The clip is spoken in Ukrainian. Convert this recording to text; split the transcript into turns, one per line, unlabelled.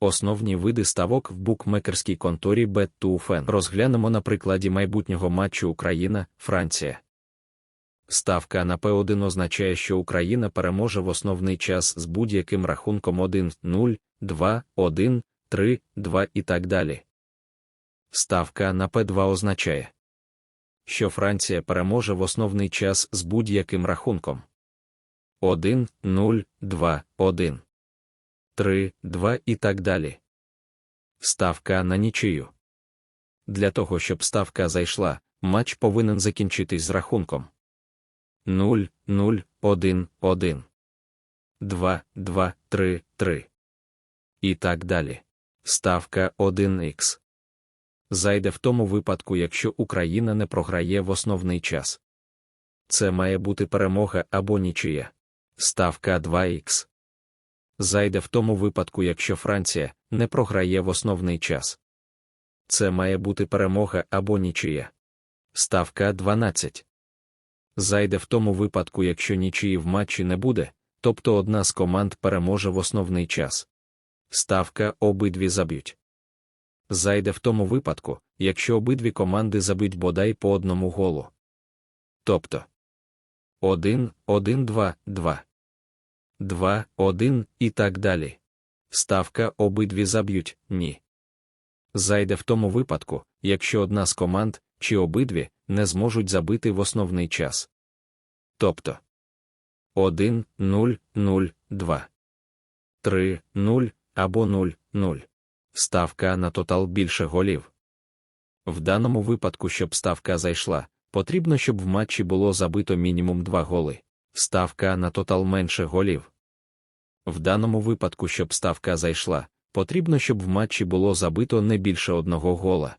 Основні види ставок в букмекерській конторі Bet2Fan розглянемо на прикладі майбутнього матчу Україна-Франція. Ставка на П1 означає, що Україна переможе в основний час з будь-яким рахунком 1-0, 2, 1, 3, 2 і так далі. Ставка на П2 означає, що Франція переможе в основний час з будь-яким рахунком 1, 0, 2, 1. 3, 2 і так далі. Ставка на нічию. Для того, щоб ставка зайшла, матч повинен закінчитись з рахунком 0, 0, 1, 1. 2, 2, 3, 3. І так далі. Ставка 1х. Зайде в тому випадку, якщо Україна не програє в основний час. Це має бути перемога або нічия. Ставка 2х зайде в тому випадку, якщо Франція не програє в основний час. Це має бути перемога або нічия. Ставка 12. Зайде в тому випадку, якщо нічиї в матчі не буде, тобто одна з команд переможе в основний час. Ставка обидві заб'ють. Зайде в тому випадку, якщо обидві команди заб'ють бодай по одному голу. Тобто 1, 1, 2, 2. 2, 1 і так далі. Ставка обидві заб'ють ні. Зайде в тому випадку, якщо одна з команд чи обидві не зможуть забити в основний час. Тобто 1, 0, 0, 2, 3, 0 або 0, 0. Ставка на тотал більше голів. В даному випадку, щоб ставка зайшла, потрібно, щоб в матчі було забито мінімум 2 голи ставка на тотал менше голів. В даному випадку, щоб ставка зайшла, потрібно, щоб в матчі було забито не більше одного гола.